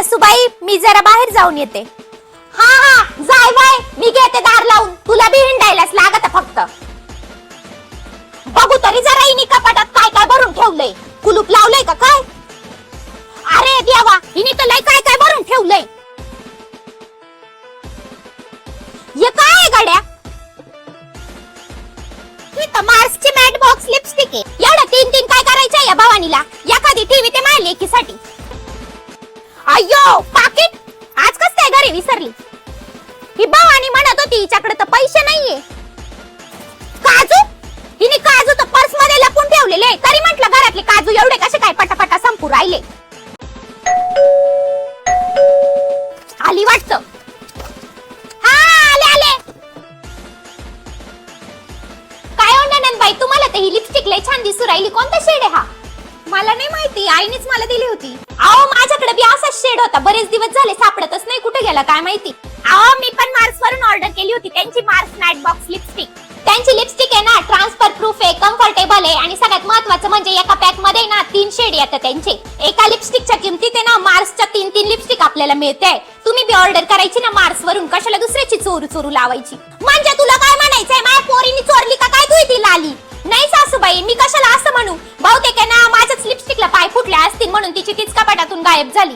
सासूबाई मी जरा बाहेर जाऊन येते. हा हा जाय बाय मी घेते दार लावून. तुला बी हिंडायलाच लागत फक्त. बघू तरी जरा हिनी कपाटात काय काय भरून ठेवलंय. कुलूप लावलंय का काय? अरे देवा हिने तर लय काय काय भरून ठेवलंय. हे काय आहे गड्या? ही तर मार्सची मॅट बॉक्स लिपस्टिक आहे. एवढं तीन तीन काय करायचं या भवानीला? एखादी टीव्ही ते माझ्या लेकीसाठी. अय्यो पाकिट! आज कस काय घरी विसरली. ही भवानी म्हणत होती हिच्याकडे तर पैसे नाहीये. काजू? हिने काजू तर पर्समध्ये लपून ठेवलेले तरी म्हटलं घरातले काजू एवढे कसे काय पटापटा संपू राहिले? आली वाटत. हा आले आले. काय हो नंदबाई तुम्हाला तर ही लिपस्टिक लय छान दिसू राहिली. कोणता शेड आहे हा? मला नाही माहिती. आईनेच मला दिली होती. अहो गेला होता. बरेच दिवस झाले सापडतच नाही. कुठे गेला? काय माहिती? अहो मी पण मार्स वरून ऑर्डर केली होती. त्यांची मार्स नाईट बॉक्स लिपस्टिक त्यांची लिपस्टिक आहे ना ट्रान्सफर प्रूफ आहे कम्फर्टेबल आहे. आणि सगळ्यात महत्वाचं म्हणजे एका पॅकमध्ये ना तीन शेड येतात त्यांचे. एका लिपस्टिकच्या किमतीत आहे ना मार्सच्या तीन तीन लिपस्टिक आपल्याला मिळते. तुम्ही बी ऑर्डर करायची ना मार्स वरून कशाला दुसऱ्याची चोरू चोरू लावायची? म्हणजे तुला काय म्हणायचंय? माझ्या पोरीने चोरली का? काय तू ती लाली? नाही सासूबाई मी कशाला असं म्हणू? बहुतेक आहे ना माझ्याच लिपस्टिकला पाय फुटले असतील म्हणून तिची तीच कपाटातून गायब झाली.